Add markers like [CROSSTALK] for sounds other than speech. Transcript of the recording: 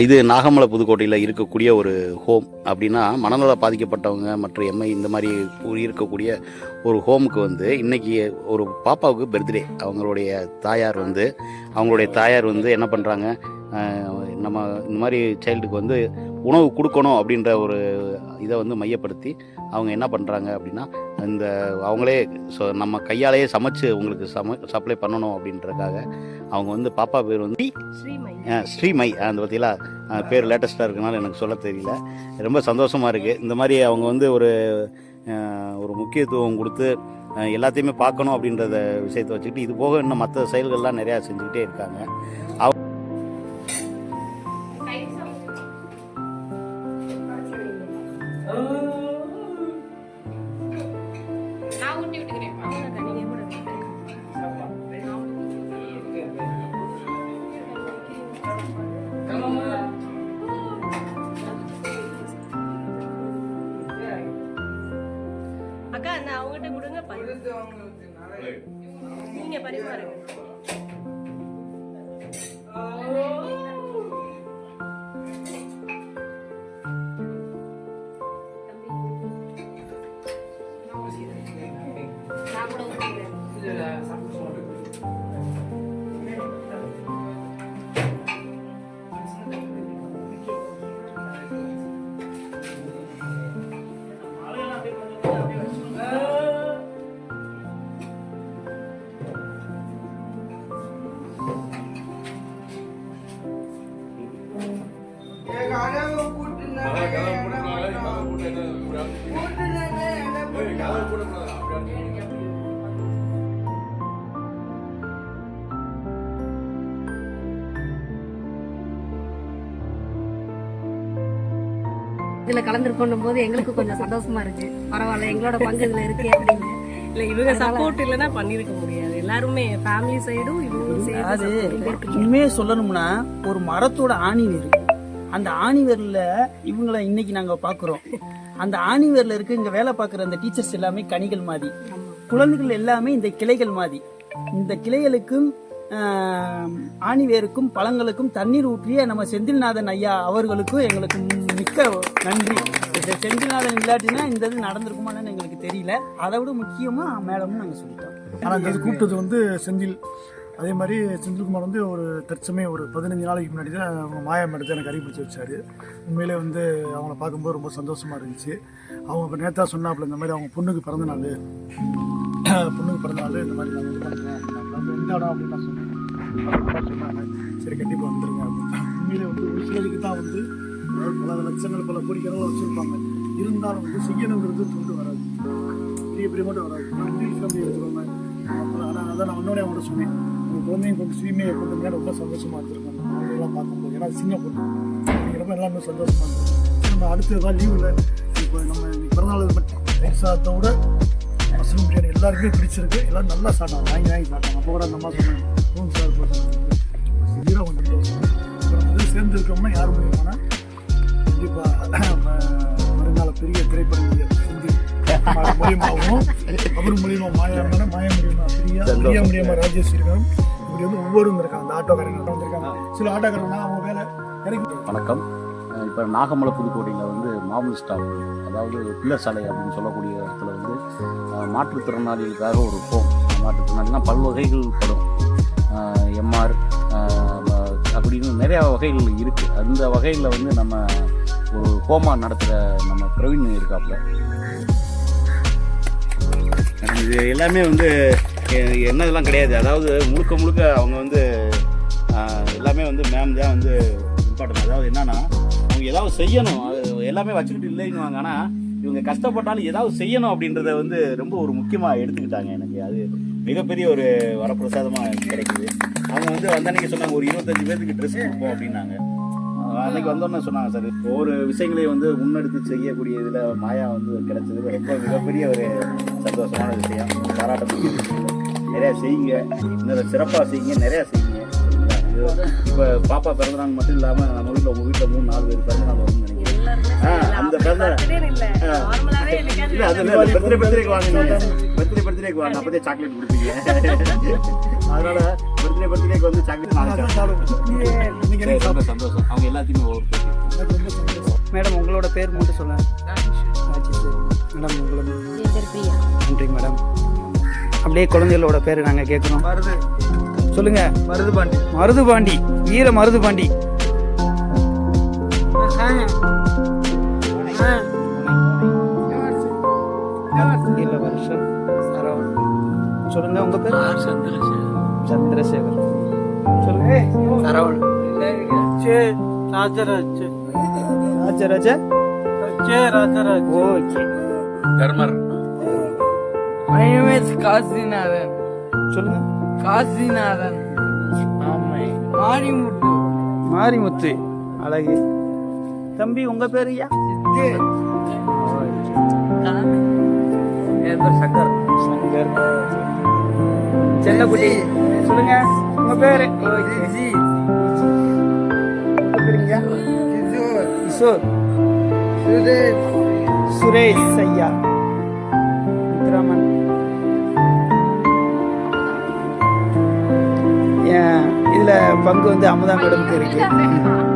இது நாகமலை புதுக்கோட்டையில் இருக்கக்கூடிய ஒரு ஹோம் அப்படின்னா மனநல பாதிக்கப்பட்டவங்க மற்றும் எம்ஐ இந்த மாதிரி ஒரு இருக்கக்கூடிய ஒரு ஹோமுக்கு வந்து இன்றைக்கி ஒரு பாப்பாவுக்கு பர்த்டே அவங்களுடைய தாயார் வந்து அவங்களுடைய தாயார் வந்து என்ன பண்ணுறாங்க நம்ம இந்த மாதிரி சைல்டுக்கு வந்து உணவு கொடுக்கணும் அப்படின்ற ஒரு இதை வந்து மையப்படுத்தி அவங்க என்ன பண்ணுறாங்க அப்படின்னா இந்த அவங்களே ஸோ நம்ம கையாலேயே சமைச்சு உங்களுக்கு சம சப்ளை பண்ணணும் அப்படின்றதுக்காக அவங்க வந்து பாப்பா பேர் வந்து ஸ்ரீமை அந்த பார்த்தீங்களா பேர் லேட்டஸ்ட்டாக இருக்கனால எனக்கு சொல்ல தெரியல. ரொம்ப சந்தோஷமாக இருக்குது இந்த மாதிரி அவங்க வந்து ஒரு ஒரு முக்கியத்துவம் கொடுத்து எல்லாத்தையுமே பார்க்கணும் அப்படின்றத விஷயத்தை வச்சுக்கிட்டு இது போக இன்னும் மற்ற செயல்கள்லாம் நிறையா செஞ்சுக்கிட்டே இருக்காங்க. நான் அவங்ககிட்ட கொடுங்க பரி நீங்க பரிமாறுங்க நான் கூட இதுல கலந்துருக்கோம் போது எங்களுக்கு கொஞ்சம் சந்தோஷமா இருக்கு. பரவாயில்ல எங்களோட பங்கு இதுல இருக்கு அப்படின்னு. இல்ல இவங்க சப்போர்ட் இல்லைன்னா பண்ணிருக்க முடியாது. எல்லாருமே ஃபேமிலி சைடும் இவங்களும் அது சேர்த்து உண்மையே சொல்லணும்னா ஒரு மரத்தோட ஆணி வேர் அந்த ஆணிவேர்ல இவங்கள இன்னைக்கு நாங்க பாக்குறோம். அந்த ஆணிவேர்ல இருக்க இங்க வேலை பார்க்குற அந்த டீச்சர்ஸ் எல்லாமே கனிகள் மாதிரி. குழந்தைகள் எல்லாமே இந்த கிளைகள் மாதிரி. இந்த கிளைகளுக்கும் ஆணிவேருக்கும் பழங்களுக்கும் தண்ணீர் ஊற்றிய நம்ம செந்தில்நாதன் ஐயா அவர்களுக்கும் எங்களுக்கு மிக்க நன்றி. செந்தில்நாதன் இல்லாட்டினா இந்த இது நடந்திருக்குமான்னு எங்களுக்கு தெரியல. அதை விட முக்கியமா மேடம்னு நாங்க சொல்லிட்டோம். ஆனா அந்த இது கூப்பிட்டது வந்து செந்தில். அதே மாதிரி செந்தில்குமார் வந்து ஒரு தற்சமயம் ஒரு பதினஞ்சு நாளைக்கு முன்னாடி தான் அவங்க மாயா மேடத்தை எனக்கு அறிவிச்சு வச்சாரு. உண்மையிலே வந்து அவங்கள பார்க்கும்போது ரொம்ப சந்தோஷமாக இருந்துச்சு. அவங்க இப்போ நேத்தா சொன்னாப்புல இந்த மாதிரி அவங்க பொண்ணுக்கு பிறந்த நாள். பொண்ணுக்கு பிறந்த நாள் இந்த மாதிரி நாங்கள் இது பண்ணுறோம் எந்த இடம் அப்படின்னு நான் சொன்னேன் சொன்னாங்க. சரி கண்டிப்பாக வந்துருங்க அப்படின்னு. உண்மையிலே வந்து ஒரு சிலருக்கு தான் வந்து பல லட்சங்கள் பல கோடிக்கிறவங்க வச்சுருப்பாங்க. இருந்தாலும் வந்து செய்யணுங்கிறது துண்டு வராது. பெரிய பெரிய மட்டும் வராது. நான் எடுத்துக்கோங்க. அப்புறம் நான் முன்னாடி அவங்கள்ட்ட சொன்னேன். உங்கள் குழந்தையும் கொண்டு ஸ்ரீமையை கொண்டு மேலே ரொம்ப சந்தோஷமாக இருந்திருக்காங்க அவங்களெல்லாம் பார்க்கும்போது. ஏன்னா சின்ன பொண்ணு. அப்படிங்கிறப்ப எல்லாமே சந்தோஷமாக இருந்துச்சு நம்ம அடுத்ததாக லீவ் இல்லை இப்போ நம்ம இன்னைக்கு பிறந்தநாள் மட்டும். தயிர் சாதத்தை விட மஷ்ரூம் பிரியாணி எல்லாருக்குமே பிடிச்சிருக்கு. எல்லாரும் நல்லா சாப்பிட்டாங்க. வாங்கி வாங்கி சாப்பிட்டாங்க. அப்போ கூட அந்த அம்மா சொன்னாங்க ஃபோன் சார் போட்டாங்க ஹீரோ கொஞ்சம் சந்தோஷம் அப்புறம் வந்து சேர்ந்துருக்கோம்னா யார் மூலியமான? கண்டிப்பாக மறுநாள் பெரிய திரைப்பட நடிகர் மூலியமாகவும் அவர் மூலியமா மாயா மேடம் மாயா மூலியமா பிரியா பிரியா மூலியமா ராஜேஷ் இருக்காங்க. இப்படி வந்து ஒவ்வொருவங்க இருக்காங்க அந்த ஆட்டோக்காரங்க வந்திருக்காங்க. சில ஆட்டோக்காரங்க அவங்க வேலை இறங்கி வணக்கம். இப்போ நாகமலை புதுக்கோட்டையில் வந்து மாமூல் ஸ்டாப் அதாவது பிள்ளர் சாலை அப்படின்னு சொல்லக்கூடிய இடத்துல வந்து மாற்றுத்திறனாளிகளுக்காக ஒரு ஹோம். மாற்றுத்திறனாளினா பல்வகைகள் படும். எம்ஆர் அப்படின்னு நிறையா வகைகள் இருக்குது அந்த வகையில் வந்து நம்ம ஒரு ஹோமா நடத்துகிற நம்ம பிரவீன் இருக்காப்புல. இது எல்லாமே வந்து என்னதெல்லாம் இதெல்லாம் கிடையாது. அதாவது முழுக்க முழுக்க அவங்க வந்து எல்லாமே வந்து மேம் தான் வந்து இம்பார்ட்டன் அதாவது என்னன்னா அவங்க ஏதாவது செய்யணும். அது எல்லாமே வச்சுக்கிட்டு இல்லைங்குவாங்க ஆனால் இவங்க கஷ்டப்பட்டாலும் ஏதாவது செய்யணும் அப்படின்றத வந்து ரொம்ப ஒரு முக்கியமாக எடுத்துக்கிட்டாங்க எனக்கு. அது மிகப்பெரிய ஒரு வரப்பிரசாதமாக கிடைக்குது. அவங்க வந்து வந்தன்னைக்கு சொன்னாங்க ஒரு இருபத்தஞ்சு பேருக்கு ட்ரெஸ் கொடுப்போம் அப்படின்னாங்க. அன்னைக்கு வந்தோன்னே சொன்னாங்க சார் ஒவ்வொரு விஷயங்களையும் வந்து முன்னெடுத்து செய்யக்கூடிய இதில் மாயா வந்து கிடைச்சது. ரொம்ப மிகப்பெரிய ஒரு சந்தோஷமான விஷயம். பாராட்டக்கூடிய விஷயம். நிறையா செய்யுங்க. இன்னும் சிறப்பாக செய்யுங்க. நிறையா செய்யுங்க. இப்போ பாப்பா பிறந்தநாள் மட்டும் இல்லாமல் நம்ம வீட்டில் உங்கள் வீட்டில் மூணு நாலு பேர் பிறந்தநாள் வரும்னு நினைக்கிறேன். ஆ, அந்த பிறந்த இல்ல. அது பர்த்டே பர்த்டேக்கு வாங்க பர்த்டே பர்த்டே வாங்க அப்பதே சாக்லேட் கொடுப்பீங்க. [LAUGHS] அதனால பர்த்டே பர்த்டே பர்த்டேக்கு வந்து சாக்லேட் ரொம்ப சந்தோஷம். அவங்க எல்லாத்தையுமே சந்தோஷம் மேடம் உங்களோட பேர் மட்டும் சொல்லுங்க. மேடம் உங்களோட நன்றி மேடம். அப்படியே குழந்தைகளோட பேர் நாங்க கேட்குறோம் மருது. சொல்லுங்க. மருது பாண்டி. மருது பாண்டி. வீர மருது பாண்டி. இல்ல வருஷம். சொல்லுங்க உங்க பேர்? சந்திரசேகர். சொல்லுங்க. Saravanan Rajaraj. Rajaraja? Rajaraj. Okay Dharmar. My name is Kasinathan. சொல்லுங்க. காசிநாதன். மாரிமுட்டு மாரிமுத்து. அழகு. தம்பி உங்க பேர் ஐயா? என் பேர் சங்கர். சங்கர். செல்லக்குட்டி சொல்லுங்க. உங்க பேரு? கிஷோர். சுரேஷ். சுரேஷ் ஐயா. முத்துராமன் இதுல பங்கு வந்து அமுதா மேடம்க்கு இருக்கு. [LAUGHS]